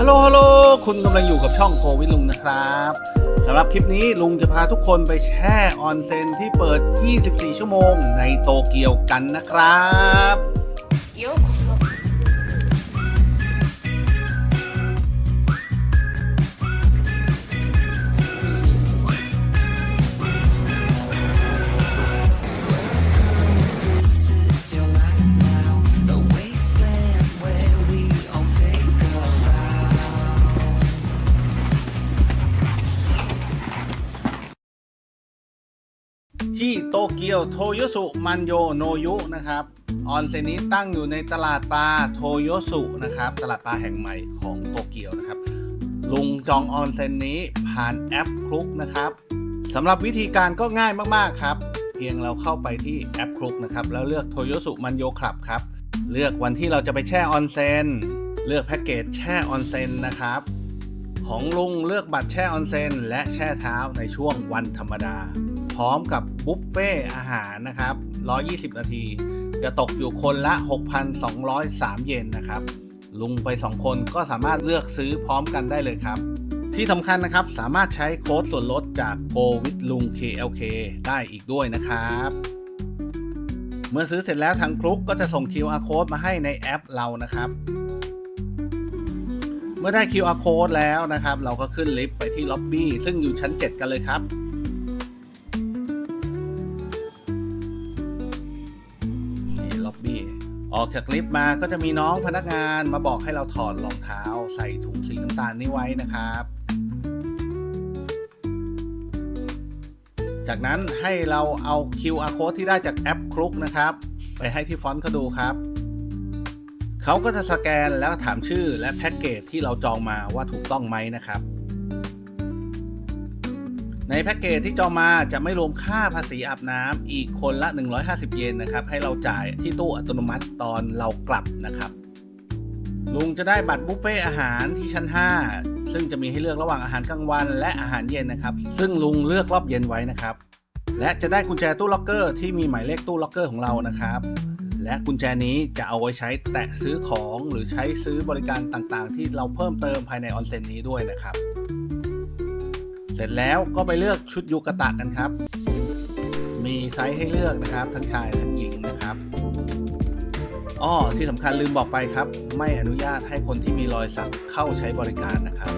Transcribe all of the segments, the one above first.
ฮัลโหลฮัลโหลคุณกำลังอยู่กับช่องโควิดลุงนะครับสำหรับคลิปนี้ลุงจะพาทุกคนไปแช่ออนเซ็นที่เปิด 24 ชั่วโมงในโตเกียวกันนะครับ ようこそ ที่โตเกียวโทโยสุมันโยโนยุนะครับออนเซ็นนี้ตั้งอยู่ในตลาดปลาโทโยสุนะครับ ตลาดปลาแห่งใหม่ของโตเกียวนะครับ ลุงจองออนเซ็นนี้ผ่านแอปคลุกนะครับสำหรับวิธีการก็ง่ายมากๆครับ เพียงเราเข้าไปที่แอปคลุกนะครับ แล้วเลือกโทโยสุมันโยคลับครับ เลือกวันที่เราจะไปแช่ออนเซ็นเลือกแพ็กเกจแช่ออนเซ็นนะครับ ของลุงเลือกบัตรแช่ออนเซ็นและแช่เท้าในช่วงวันธรรมดา ร้อมกับบุฟเฟ่อาหารนะครับ 120 นาที จะตกอยู่คนละ 6,203 เยนนะครับ ลุงไป 2 คนก็สามารถเลือกซื้อพร้อมกันได้เลยครับ ที่สำคัญนะครับสามารถใช้โค้ดส่วนลดจากโ o วิดลุง KLK ได้อีกด้วยนะครับ เมื่อซื้อเสร็จแล้วทางคลุกก็จะส่ง QR code มาให้ในแอปเรานะครับเมื่อได้ QR code แล้วนะครับ เราก็ขึ้นลิฟต์ไปที่ล็อบบี้ซึ่งอยู่ชั้น 7 กันเลยครับ ออกจากลิฟต์มาก็จะมีน้องพนักงานมาบอกให้เราถอดรองเท้า ใส่ถุงสีน้ำตาลนี้ไว้นะครับ จากนั้นให้เราเอา QR code ที่ได้จากแอปคลุกนะครับ ไปให้ที่ฟอนต์เขาดูครับเขาก็จะสแกนแล้วถามชื่อและแพ็กเกจที่เราจองมาว่าถูกต้องไหมนะครับ ในแพ็กเกจที่จองมาจะไม่รวมค่าภาษีอาบน้ำอีกคนละ 150 เยนนะครับ ให้เราจ่ายที่ตู้อัตโนมัติตอนเรากลับนะครับ ลุงจะได้บัตรบุฟเฟ่อาหารที่ชั้น 5 ซึ่งจะมีให้เลือกระหว่างอาหารกลางวันและอาหารเย็นนะครับ ซึ่งลุงเลือกรอบเย็นไว้นะครับ และจะได้กุญแจตู้ล็อกเกอร์ที่มีหมายเลขตู้ล็อกเกอร์ของเรานะครับ และกุญแจนี้จะเอาไว้ใช้แตะซื้อของหรือใช้ซื้อบริการต่างๆ ที่เราเพิ่มเติมภายในออนเซ็นนี้ด้วยนะครับ เสร็จแล้วก็ไปเลือกชุดยูกะตะกันครับ มีไซส์ให้เลือกนะครับ ทั้งชายทั้งหญิงนะครับอ้อที่สำคัญลืมบอกไปครับ ไม่อนุญาตให้คนที่มีรอยสักเข้าใช้บริการนะครับ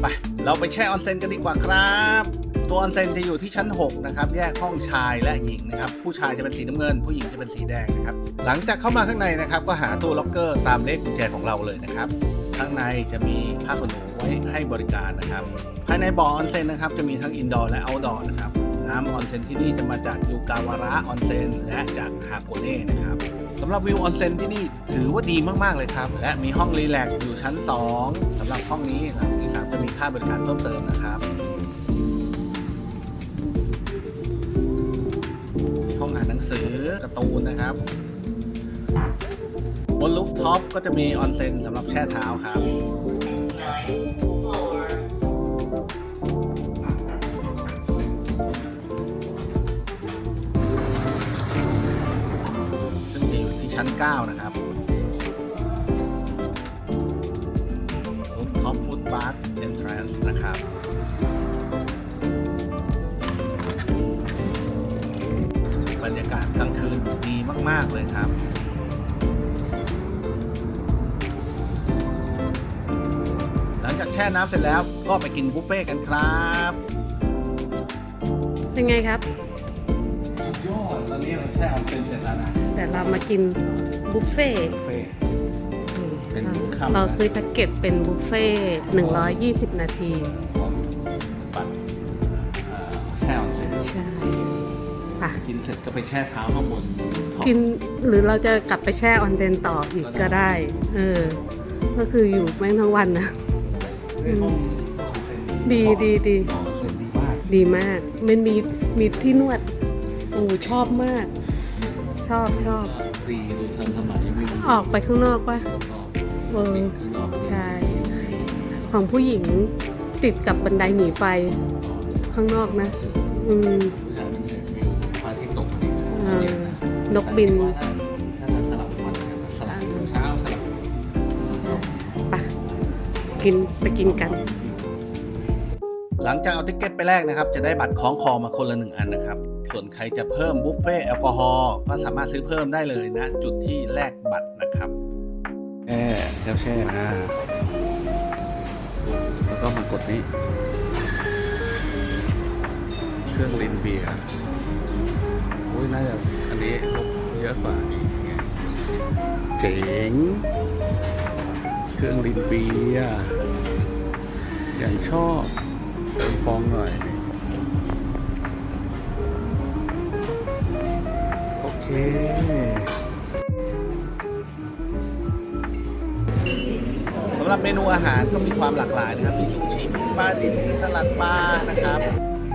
ไปเราไปแช่ออนเซ็นกันดีกว่าครับ ตัวออนเซ็นจะอยู่ที่ชั้น 6 นะครับ แยกห้องชายและหญิงนะครับ ผู้ชายจะเป็นสีน้ำเงิน ผู้หญิงจะเป็นสีแดงนะครับ หลังจากเข้ามาข้างในนะครับ ก็หาตู้ล็อกเกอร์ตามเลขกุญแจของเราเลยนะครับ ข้างในจะมีผ้าขนหนูไว้ให้บริการนะครับ ภายในบ่อออนเซ็นนะครับจะมีทั้งอินดอร์และเอาท์ดอร์นะครับ น้ำออนเซ็นที่นี่จะมาจากยูกาวาระออนเซ็นและจากฮาโกเน่นะครับสำหรับวิวออนเซ็นที่นี่ถือว่าดีมากๆเลยครับ และมีห้องรีแลกซ์อยู่ชั้น 2สำหรับห้องนี้หลังที่ 3 จะมีค่าบริการเพิ่มเติมนะครับห้องอ่านหนังสือการ์ตูนนะครับ บนลูฟท็อปก็จะมีออนเซ็นสำหรับแช่เท้าครับซึ่งจะอยู่ที่ชั้น 9 นะครับ จากแช่น้ำเสร็จแล้วก็ไปกินบุฟเฟ่ต์กันครับ เป็นไงครับ ยอดตอนนี้เราแช่ออนเซ็นเสร็จแล้วนะแต่เรามากินบุฟเฟ่ต์บุฟเฟ่ต์อืมเป็นค่ำเราซื้อแพ็กเกจเป็นบุฟเฟ่ต์120 นาที ของบัตรเอ่อแช่ออนเซ็นใช่ป่ะ กินเสร็จก็ไปแช่เท้าข้างบนท็อป กินหรือเราจะกลับไปแช่ออนเซนต่ออีกก็ได้ เออ ก็คืออยู่แม่งทั้งวันนะ ในห้องออนเซ็นนี้ดีดีดีออนเซ็นดีมากดีมาก มันมีมีที่นวดโอ้ชอบมาก ชอบชอบฟรีดูทันสมัยมีออกไปข้างนอกปะเออข้างนอกใช่ของผู้หญิงติดกับบันไดหนีไฟ ข้างนอกนะ อืมผู้ชายมันเห็นวิวพระอาทิตย์ตกพอดีเออเย็นนะนกบินแต่คิดว่าน่ กินไปกินกัน หลังจากเอาติ๊กเก็ตไปแลกนะครับ จะได้บัตรคล้องคอมาคนละหนึ่งอันนะครับ ส่วนใครจะเพิ่มบุฟเฟ่ต์แอลกอฮอล์ก็สามารถซื้อเพิ่มได้เลยนะ จุดที่แลกบัตรนะครับแช่แช่แช่อ่าแล้วก็มากดนี้ เครื่องลินเบียร์โอ้ยน่าจะอันนี้ลดเยอะกว่านี่เจ๋งเครื่องลินเบียร์ อย่างชอบเติมฟองหน่อย โอเคสำหรับเมนูอาหารก็มีความหลากหลายนะครับ มีซูชิมีปลาดิบมีสลัดปลานะครับ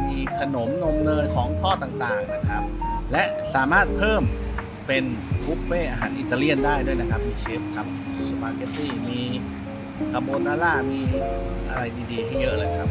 มีขนมนมเนยของทอดต่างๆนะครับ และสามารถเพิ่มเป็นบุฟเฟ่อาหารอิตาเลียนได้ด้วยนะครับ มีเชฟทำสปาเกตตี้มี คาโบนาร่ามีอะไรดีๆให้เยอะเลยครับ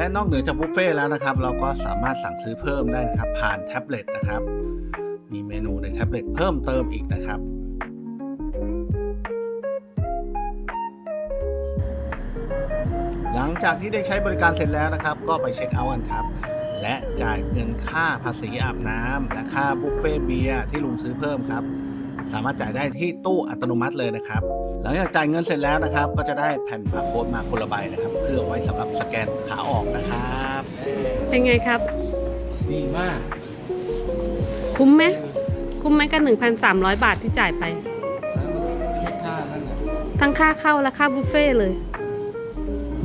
และนอกเหนือจากบุฟเฟ่ต์แล้วนะครับ เราก็สามารถสั่งซื้อเพิ่มได้นะครับ ผ่านแท็บเล็ตนะครับ มีเมนูในแท็บเล็ตเพิ่มเติมอีกนะครับหลังจากที่ได้ใช้บริการเสร็จแล้วนะครับ ก็ไปเช็คเอาท์กันครับ และจ่ายเงินค่าภาษีอาบน้ำและค่าบุฟเฟ่ต์เบียร์ที่ลุงซื้อเพิ่มครับ สามารถจ่ายได้ที่ตู้อัตโนมัติเลยนะครับ หลังจากจ่ายเงินเสร็จแล้วนะครับ ก็จะได้แผ่นบาร์โค้ดมาคนละใบนะครับ เพื่อไว้สำหรับสแกนขาออกนะครับ เป็นไงครับ ดีมาก คุ้มไหมคุ้มไหมกับ1,300 บาทที่จ่ายไปแค่ค่านั่นนะทั้งค่าเข้าและค่าบุฟเฟ่ต์เลย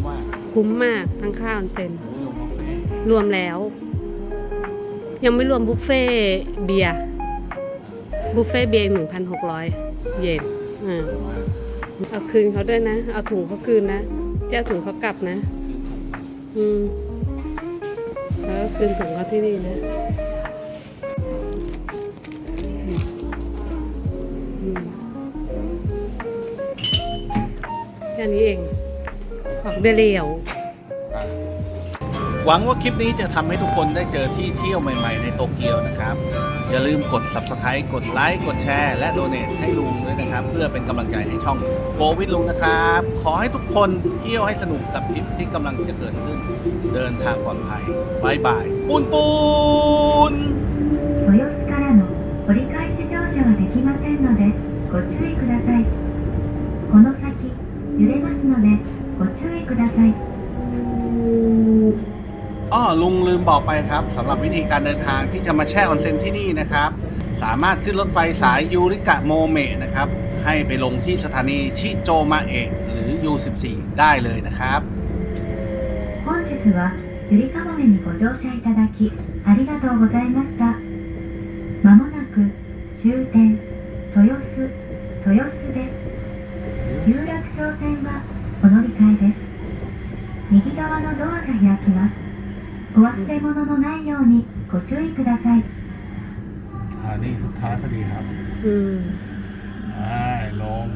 ว่าคุ้มมากทั้งค่าออนเซ็นไม่ลงบุฟเฟ่ต์รวมแล้ว ยังไม่รวมบุฟเฟ่ต์เบียร์บุฟเฟ่ต์เบียร์หนึ่งพันหกร้อยเยนอ่า เอาคืนเขาด้วยนะ เอาถุงเขาคืนนะเจ้าถุงเขากลับนะ อืมแล้วก็คืนถุงเขาที่นี่นะอืมอืมแค่นี้เองออกได้เร็วหวังว่าคลิปนี้จะทำให้ทุกคนได้เจอที่เที่ยวใหม่ ๆ ในโตเกียวนะครับ อย่าลืมกด subscribe กดไลค์ กดแชร์ และโดเนทให้ลุงด้วยนะครับ เพื่อเป็นกำลังใจให้ช่องโ o วิดลุงนะครับ ขอให้ทุกคนเที่ยวให้สนุกกับทริปที่กำลังจะเกิดขึ้น เดินทางปลอดภัยบายบาย ปูนปูน 豊洲からの折り返し乗車はできませんのでご注意くださいこの先揺れますのでご注意ください อ้อลุงลืมบอกไปครับสำหรับวิธีการเดินทางที่จะมาแช่ออนเซ็นที่นี่นะครับ สามารถขึ้นรถไฟสายยูริกะโมเมะนะครับ ให้ไปลงที่สถานีชิโจมาเอะหรือ U14 ได้เลยนะครับ 本日はゆりかもめにご乗車いただきありがとうございましたまもなく終点豊洲豊洲です有楽町線はお乗り換えです右側のドアが開きます お忘れ物のないようにご注意ください อ่านี่สุดท้ายพอดีครับ อืม อ่าลง